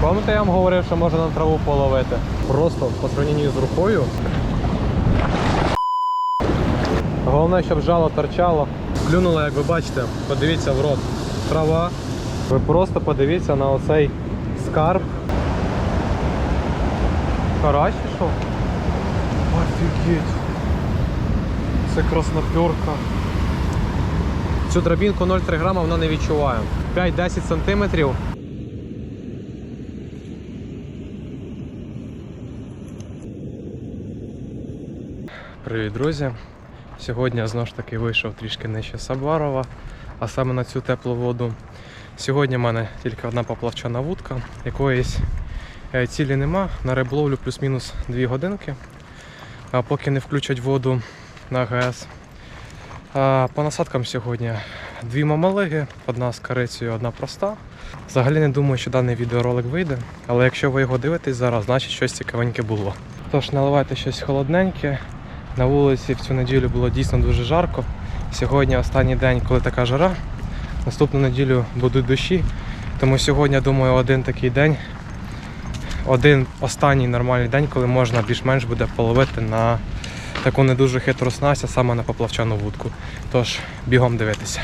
Пам'ятаєте, я вам говорив, що можна на траву половити. Просто по сравненню з рукою. Головне, щоб жало торчало. Клюнуло, як ви бачите, подивіться в рот. Трава. Ви просто подивіться на оцей скарб. Карась що? Офігеть. Це красноперка. Цю драбінку 0,3 грама вона не відчуває. 5-10 сантиметрів. Привіт, друзі! Сьогодні знову ж таки вийшов трішки нижче Сабарова, а саме на цю теплу воду. Сьогодні в мене тільки одна поплавчана вудка, якоїсь е, цілі нема. На риболовлю плюс-мінус 2 годинки, поки не включать воду на ГЕС. А по насадкам сьогодні дві мамалиги, одна з корицею, одна проста. Взагалі не думаю, що даний відеоролик вийде, але якщо ви його дивитесь зараз, значить щось цікавеньке було. Тож наливайте щось холодненьке. На вулиці в цю неділю було дійсно дуже жарко. Сьогодні останній день, коли така жара. Наступну неділю будуть дощі. Тому сьогодні, думаю, один такий день, один останній нормальний день, коли можна більш-менш буде половити на таку не дуже хитру снасть, а саме на поплавчану вудку. Тож бігом дивитися.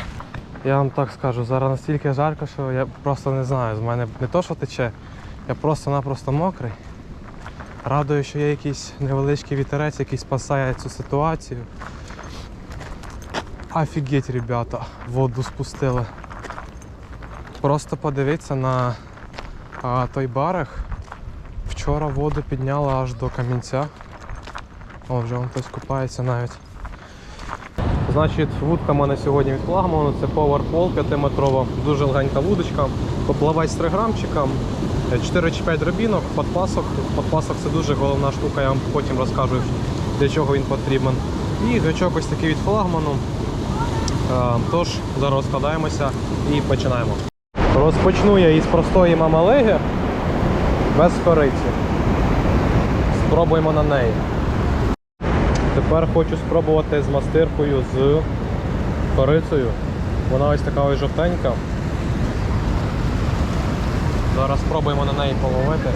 Я вам так скажу, зараз настільки жарко, що я просто не знаю. З мене не то, що тече, я просто-напросто мокрий. Радую, що є якийсь невеличкий вітерець, який спасає цю ситуацію. Офігеть, ребята, воду спустили. Просто подивіться на а, той барег. Вчора воду підняли аж до камінця. О, вже вон хтось купається навіть. Значить, вудка в мене сьогодні від флагману, це Powerpole 5-метрова, дуже легенька вудочка. Поплавець з 3 грамчика, 4 чи 5 дробінок, подпасок. Подпасок це дуже головна штука, я вам потім розкажу, для чого він потрібен. І гачок ось такий від флагману. Е, Тож, зараз розкладаємося і починаємо. Розпочну я із простої мамалеги без кориці. Спробуємо на неї. Тепер хочу спробувати з мастиркою з корицею. Вона ось така ось жовтенька. Зараз спробуємо на неї половити.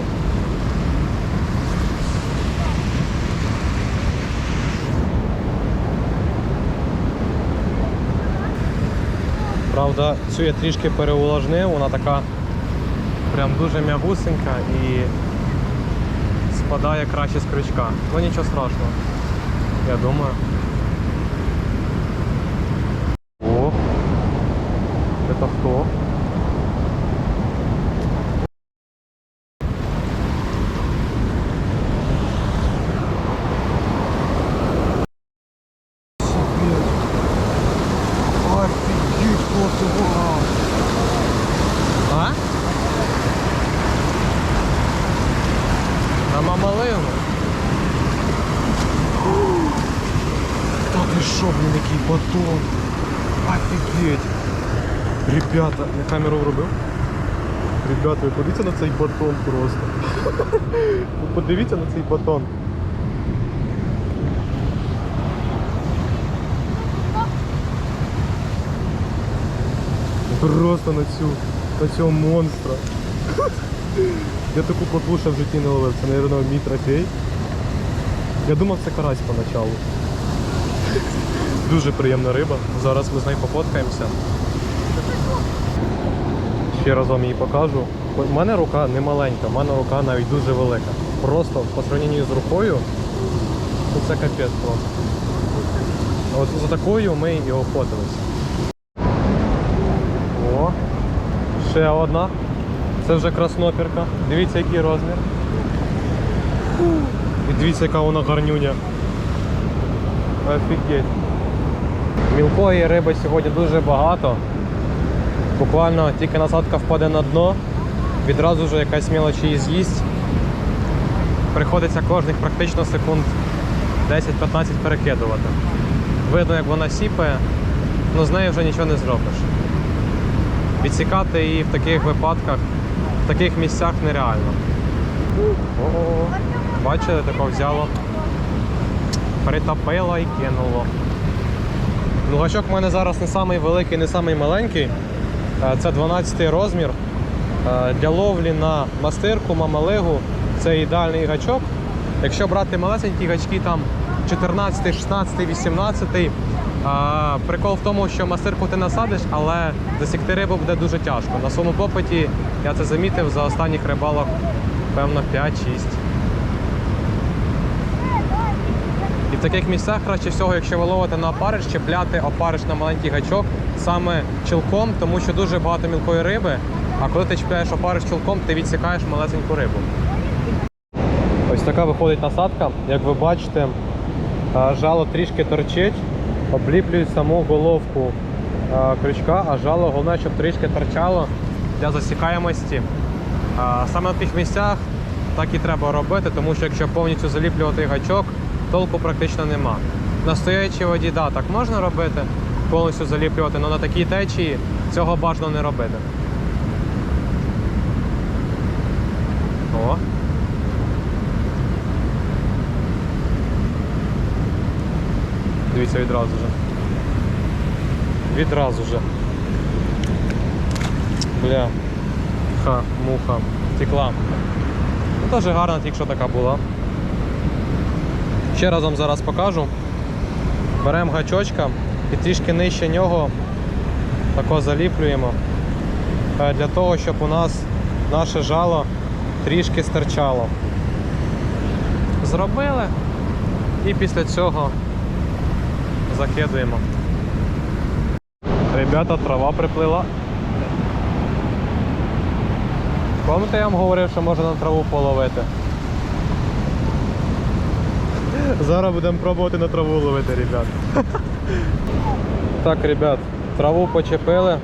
Правда, цю я трішки переувлажнив, вона така прям дуже м'ягусенька і спадає краще з крючка. Ну нічого страшного. Я думаю. О, это кто? Офигеть, классно! А? На мамалину? Та ти що, блін, який батон? Офігеть! Ребята, я камеру вробив? Ребята, ви подивіться на цей батон просто. Ви подивіться на цей батон. Просто на цю, на цього монстра. Я таку ще в житті не ловив. Це, мабуть, мій трофей. Я думав, це карась поначалу. Дуже приємна риба. Зараз ми з нею пофоткаємося. Ще раз вам її покажу. У мене рука не маленька, у мене рука навіть дуже велика. Просто по сравненню з рукою, це капець просто. От за такою ми і охотилися. О, ще одна. Це вже красноперка. Дивіться, який розмір. І дивіться, яка вона гарнюня. Офігеть. Мілкої риби сьогодні дуже багато. Буквально тільки насадка впаде на дно, відразу вже якась мілоч її з'їсть. Приходиться кожних практично секунд 10-15 перекидувати. Видно, як вона сіпає, але з нею вже нічого не зробиш. Відсікати її в таких випадках, в таких місцях нереально. Ого, бачили, тако взяло. Притопило і кинуло. Ну, гачок в мене зараз не самий великий, не самий маленький. Е, Це 12 розмір. Е, Для ловлі на мастирку, мамалигу це ідеальний гачок. Якщо брати малесенькі гачки, там 14, 16, 18, прикол в тому, що мастирку ти насадиш, але засікти рибу буде дуже тяжко. На своєму попиті я це замітив за останніх рибалок, певно, 5-6. І в таких місцях краще всього, якщо ви ловите на опариш, чіпляти опариш на маленький гачок саме чілком, тому що дуже багато мілкої риби. А коли ти чіпляєш опариш чілком, ти відсікаєш малесеньку рибу. Ось така виходить насадка. Як ви бачите, жало трішки торчить, обліплюють саму головку крючка, а жало головне, щоб трішки торчало для засікаємості. А, Саме на тих місцях так і треба робити, тому що якщо повністю заліплювати гачок, толку практично нема. На стоячій воді, да, так можна робити, повністю заліплювати, але на такій течії цього бажано не робити. О. Дивіться відразу же. Відразу же. Бля. Ха, муха. Текла. Ну, Теж гарна тільки що така була. Ще раз вам зараз покажу. Беремо гачочка і трішки нижче нього тако заліплюємо. Е, Для того, щоб у нас наше жало трішки стирчало. Зробили і після цього закидуємо. Ребята, трава приплила. Пам'ятаєте, я вам говорив, що можна на траву половити. Зараз будемо пробувати на траву ловити, ребят. Так, ребят, траву почепили.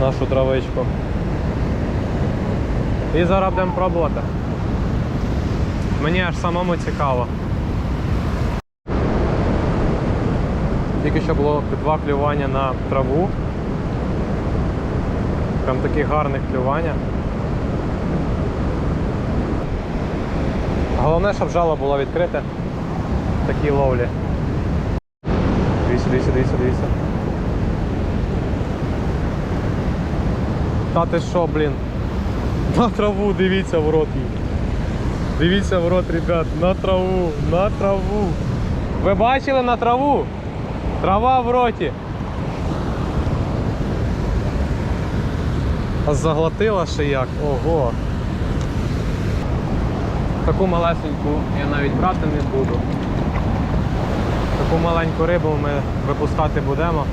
Нашу травичку. І зараз будемо пробувати. Мені аж самому цікаво. Тільки що було два клювання на траву. Прям такі гарні клювання. Головне, щоб жало було відкрите. в Такій ловлі. Дивіться, дивіться, дивіться, дивіться. Та ти що, блін? На траву дивіться в рот. Дивіться в рот, ребят, на траву, на траву. Ви бачили на траву? Трава в роті. А заглотила ще як? Ого. Таку малесеньку я навіть брати не буду. Таку маленьку рибу ми випускати будемо.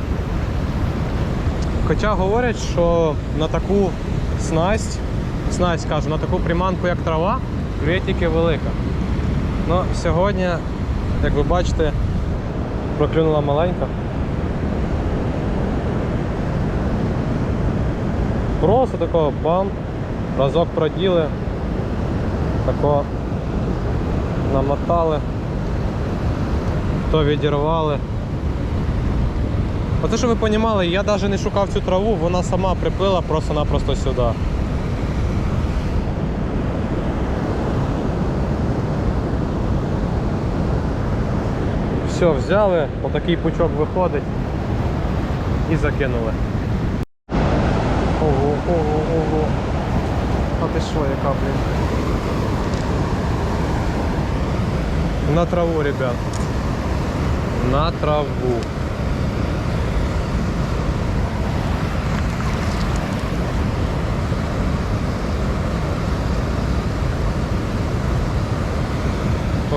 Хоча говорять, що на таку снасть, снасть кажу, на таку приманку, як трава, клює тільки велика. Ну, сьогодні, як ви бачите, проклюнула маленька. Просто такого бам, разок проділи, тако намотали, то відірвали. Оце, щоб ви розуміли, я навіть не шукав цю траву, вона сама приплила просто-напросто сюди. Все, взяли, отакий пучок виходить і закинули. Ого, ого, ого. А ти що, яка, блін? На траву, ребят. На траву.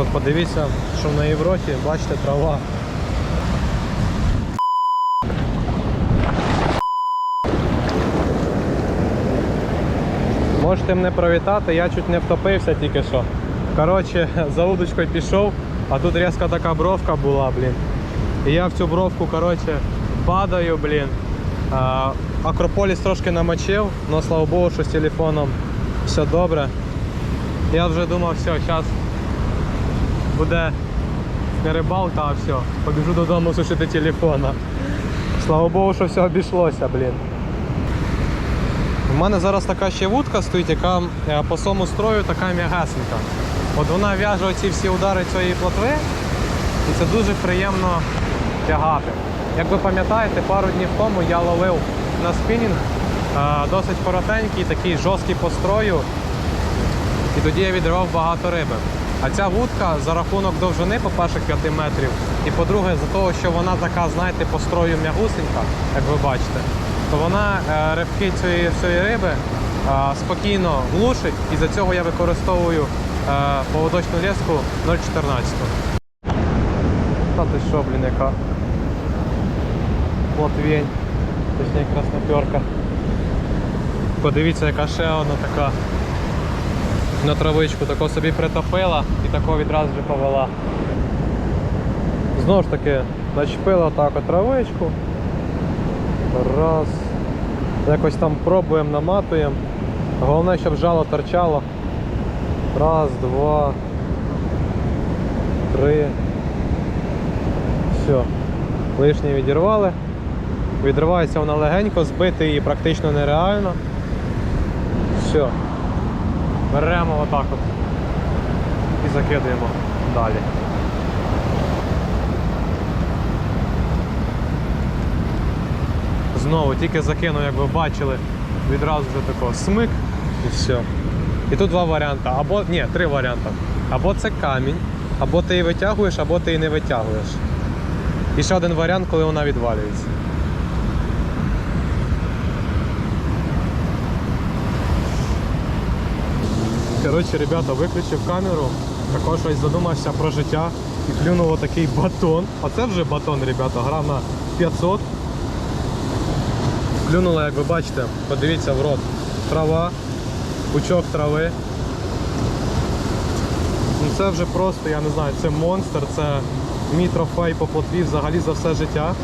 От подивіться, що в роті, бачите, трава. Можете мене привітати, я чуть не втопився тільки що. Коротше, за удочкою пішов, а тут різка така бровка була, блін. І я в цю бровку, коротше, падаю, блін. А, Акрополіс трошки намочив, але слава Богу, що з телефоном все добре. Я вже думав, все, зараз буде не рибалка, а все. Побіжу додому сушити телефона. Слава Богу, що все обійшлося, блін. У мене зараз така ще вудка стоїть, яка е, по своєму строю така м'ягасенька. От вона в'яже оці всі удари цієї плотви, і це дуже приємно тягати. Як ви пам'ятаєте, пару днів тому я ловив на спінінг а, досить коротенький, такий жорсткий по строю. І тоді я відривав багато риби. А ця вудка за рахунок довжини, по-перше, 5 метрів, і по-друге, за того, що вона така, знаєте, по строю м'ягусенька, як ви бачите, то вона е, ривки цієї всієї риби е, спокійно глушить, і за цього я використовую е, поводочну леску 0,14. Та ти що, блін, яка плотвень, точніше красноперка. Подивіться, яка ще одна така на травичку, тако собі притопила і тако відразу вже повела. Знову ж таки, начепила так травичку. Раз. Якось там пробуємо, наматуємо. Головне, щоб жало торчало. Раз, два, три. Все. Лишнє відірвали. Відривається вона легенько, збити її практично нереально. Все. Беремо отак от і закидаємо далі. Знову тільки закинув, як ви бачили, відразу вже тако смик і все. І тут два варіанти. Або ні, три варіанти. Або це камінь, або ти її витягуєш, або ти її не витягуєш. І ще один варіант, коли вона відвалюється. Коротше, ребята, виключив камеру, також ось задумався про життя і клюнув отакий батон. А це вже батон, ребята, грам на 500. Клюнула, як ви бачите, подивіться в рот. Трава, пучок трави. Ну Це вже просто, я не знаю, це монстр, це мій трофей по плотві взагалі за все життя.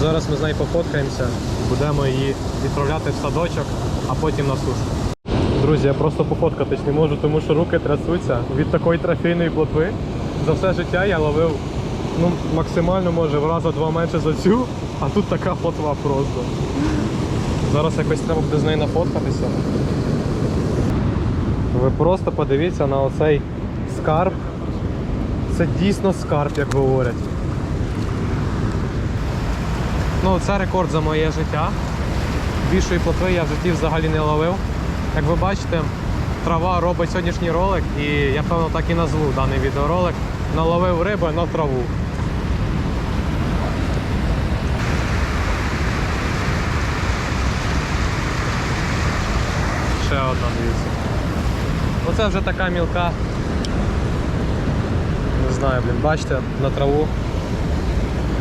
Зараз ми з нею пофоткаємося, будемо її відправляти в садочок, а потім на сушку. Друзі, я просто пофоткатись не можу, тому що руки трясуться від такої трофейної плотви. За все життя я ловив ну, максимально може в раза два менше за цю, а тут така плотва просто. Зараз якось треба буде з нею нафоткатися. Ви просто подивіться на оцей скарб. Це дійсно скарб, як говорять. Ну, це рекорд за моє життя. Більшої плотви я в житті взагалі не ловив. Як ви бачите, трава робить сьогоднішній ролик, і я певно так і назву даний відеоролик. Наловив риби на траву. Ще одна, дивіться. Оце вже така мілка. Не знаю, блін, бачите, на траву.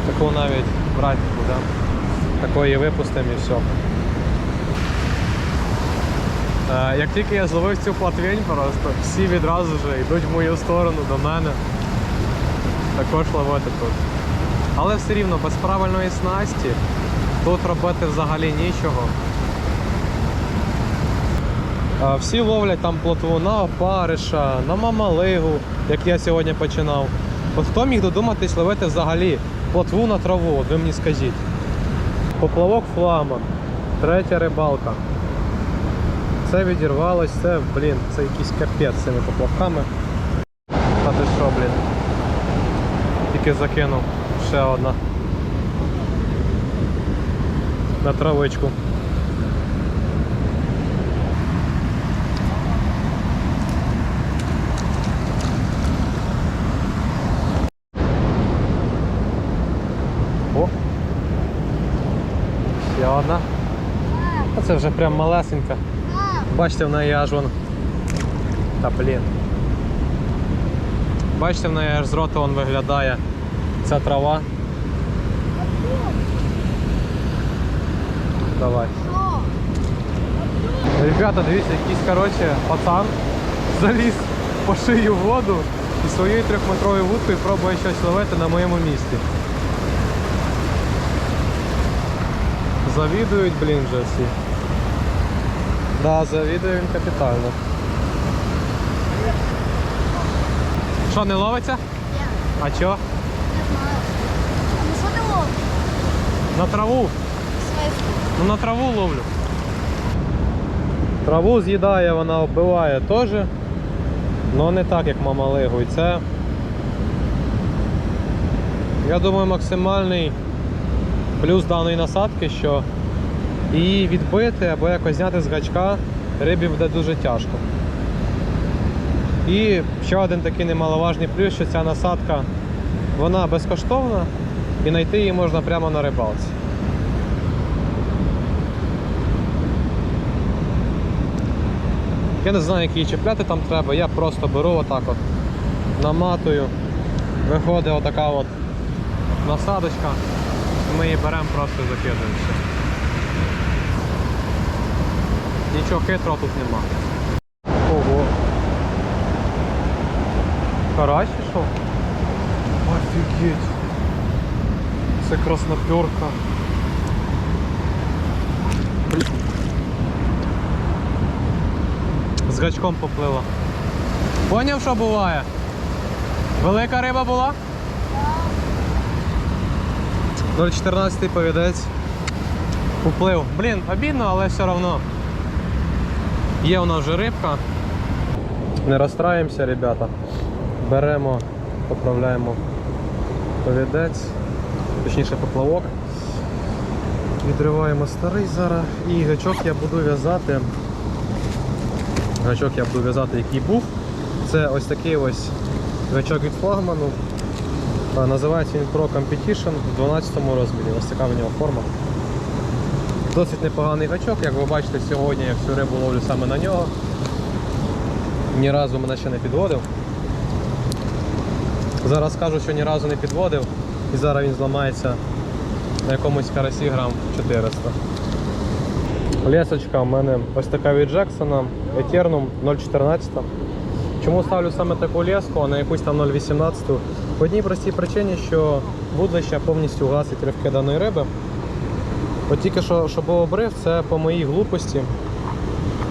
Таку навіть брати не будемо. Такої випустимо і все. Е, Як тільки я зловив цю платвень, просто всі відразу вже йдуть в мою сторону до мене. Також ловити тут. Але все рівно без правильної снасті тут робити взагалі нічого. Е, Всі ловлять там плотву на опариша, на мамалигу, як я сьогодні починав. От хто міг додуматись ловити взагалі плотву на траву, ви мені скажіть. Поплавок фламан, третя рибалка. Це відірвалось, це, блін, це якийсь капець з цими поплавками. А ти що, блін? Тільки закинув ще одна. На травичку. Одна. Це вже прям малесенька. Бачите, в неї аж вон. Та блін. Бачите, в неї аж з рота вон виглядає ця трава. Давай. Ребята, дивіться, якийсь коротше пацан заліз по шию воду і своєю трьохметровою вудкою пробує щось ловити на моєму місці. Завідують, блін, вже всі. Да, завідує він капітально. Що, не ловиться? А чо? Ну що ти ловиш? На траву. Свиску. Ну на траву ловлю. Траву з'їдає, вона вбиває теж. але не так, як мама Лигу. І це. Я думаю, максимальний плюс даної насадки, що І відбити або якось зняти з гачка рибі буде дуже тяжко. І ще один такий немаловажний плюс, що ця насадка вона безкоштовна і знайти її можна прямо на рибалці. Я не знаю, як її чіпляти там треба, я просто беру отак от, наматую, виходить отака от насадочка, ми її беремо, просто закидаємо. все. Нічого хитрого тут нема. Ого. Карась пішов? Офігеть. Це красноперка. З гачком поплила. Поняв, що буває? Велика риба була? Так. 0,14 повідець. Уплив. Блін, обідно, але все одно. Є у нас вже рибка. Не розстраємося, ребята. Беремо, поправляємо повідець, точніше поплавок. Відриваємо старий зараз і гачок я буду в'язати. Гачок я буду в'язати, який був. Це ось такий ось гачок від флагману. Називається він Pro Competition в 12 розмірі. Ось така в нього форма. Досить непоганий гачок, як ви бачите, сьогодні я всю рибу ловлю саме на нього. Ні разу мене ще не підводив. Зараз скажу, що ні разу не підводив і зараз він зламається на якомусь карасі грам 400. Лесочка у мене ось така від Джексона Eternum 0.14. Чому ставлю саме таку леску, а не якусь там 0.18? По одній простій причині, що вудлища повністю гасить ривки даної риби. От тільки що, що був обрив, це по моїй глупості.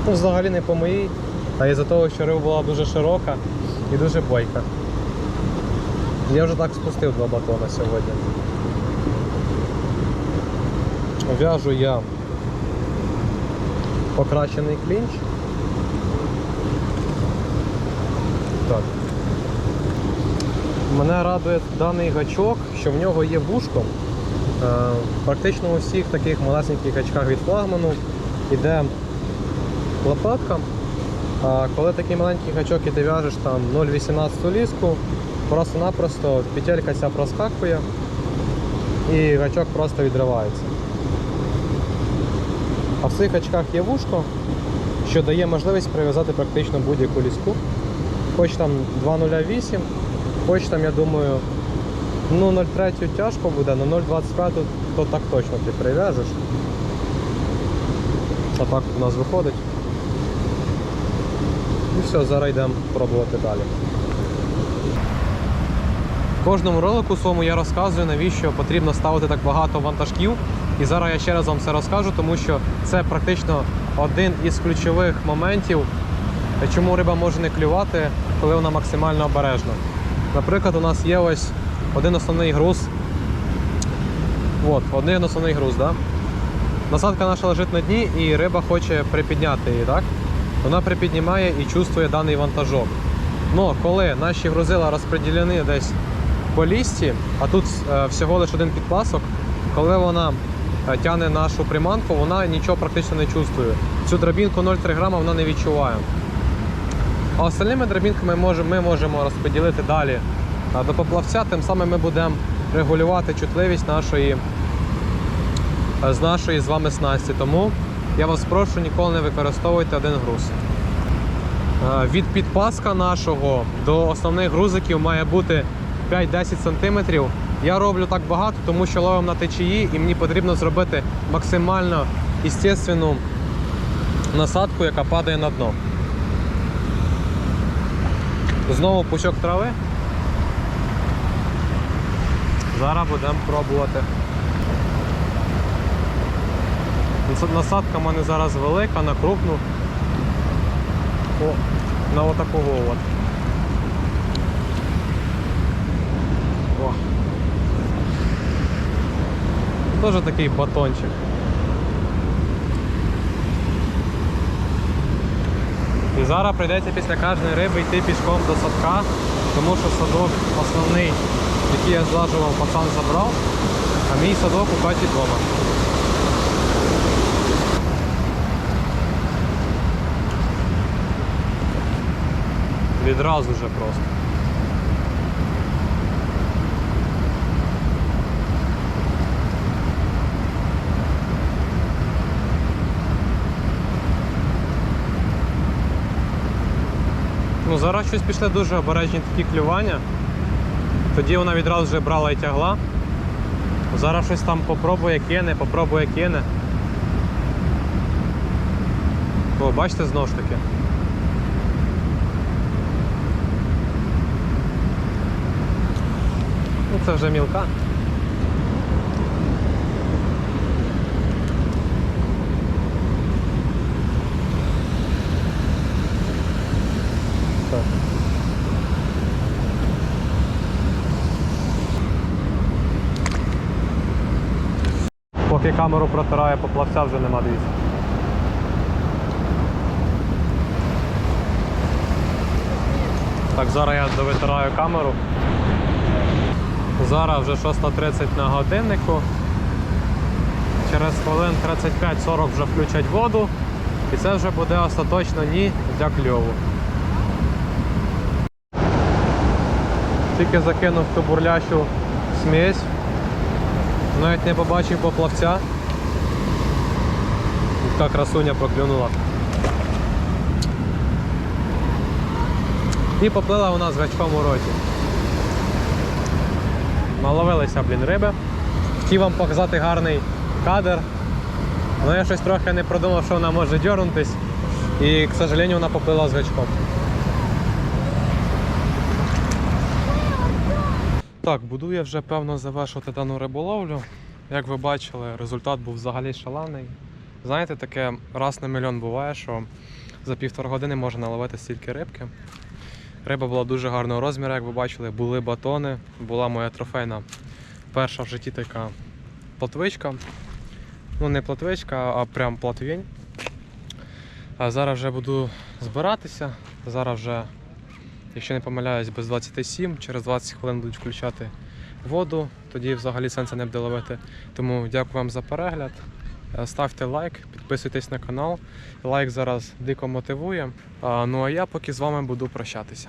Ну, взагалі не по моїй, а із-за того, що риба була дуже широка і дуже бойка. Я вже так спустив два батона сьогодні. В'яжу я покращений клінч. Так. Мене радує даний гачок, що в нього є вушко. Е, Практично у всіх таких малесеньких гачках від флагману йде лопатка. А коли такий маленький гачок і ти в'яжеш там 0,18 ліску, просто-напросто петелька ця проскакує і гачок просто відривається. А в цих гачках є вушко, що дає можливість прив'язати практично будь-яку ліску. Хоч там 2,08, хоч там, я думаю, ну 0,3 тяжко буде, але 0,25 то так точно ти прив'яжеш. А так у нас виходить. І все, зараз йдемо пробувати далі. В кожному ролику своєму я розказую, навіщо потрібно ставити так багато вантажків. І зараз я ще раз вам це розкажу, тому що це практично один із ключових моментів, чому риба може не клювати, коли вона максимально обережна. Наприклад, у нас є ось один основний груз. От, один основний груз, да? Насадка наша лежить на дні і риба хоче припідняти її, так? Вона припіднімає і чувствує даний вантажок. Но коли наші грузила розподілені десь по лісті, а тут е, всього лише один підпасок, коли вона е, тягне нашу приманку, вона нічого практично не чувствує. Цю драбінку 0,3 грама вона не відчуває. А остальними драбінками ми можемо розподілити далі до поплавця, тим самим ми будемо регулювати чутливість нашої, е, з нашої з вами снасті. Тому я вас прошу ніколи не використовуйте один груз. Е, Від підпаска нашого до основних грузиків має бути 5-10 см. Я роблю так багато, тому що ловимо на течії і мені потрібно зробити максимально естественну насадку, яка падає на дно. Знову пучок трави. Зараз будемо пробувати. Насадка в мене зараз велика, на крупну. О, на отакого от. Тоже такий батончик. І зараз прийдеться після кожної риби йти пішком до садка, тому що садок основний, які я злажував, пацан забрав, а мій садок у хаті вдома. Відразу вже просто. Ну, Зараз щось пішли дуже обережні такі клювання. Тоді вона відразу вже брала і тягла. Зараз щось там попробує кине, попробує кине. О, бачите, знову ж таки. Ну, це вже мілка. Так. Поки камеру протирає, поплавця вже нема дивіться. Так, зараз я довитираю камеру. Зараз вже 6.30 на годиннику. Через хвилин 35-40 вже включать воду. І це вже буде остаточно ні для кльову. Тільки закинув ту бурлящу смесь. Навіть не побачив поплавця. Така красуня проклюнула. І поплила вона з гачком у роті. Наловилися, блін, риби. Хотів вам показати гарний кадр. Але я щось трохи не продумав, що вона може дьорнутись. І, к сожалению, вона поплила з гачком. Так, буду я вже певно завершувати дану риболовлю. Як ви бачили, результат був взагалі шалений. Знаєте, таке раз на мільйон буває, що за півтора години можна наловити стільки рибки. Риба була дуже гарного розміру, як ви бачили, були батони, була моя трофейна перша в житті така платвичка. Ну, не платвичка, а прям платвінь. А зараз вже буду збиратися. Зараз вже Якщо не помиляюсь, без 27, через 20 хвилин будуть включати воду, тоді взагалі сенсу не буде ловити. Тому дякую вам за перегляд. Е, Ставте лайк, підписуйтесь на канал. Лайк зараз дико мотивує. Ну а я поки з вами буду прощатися.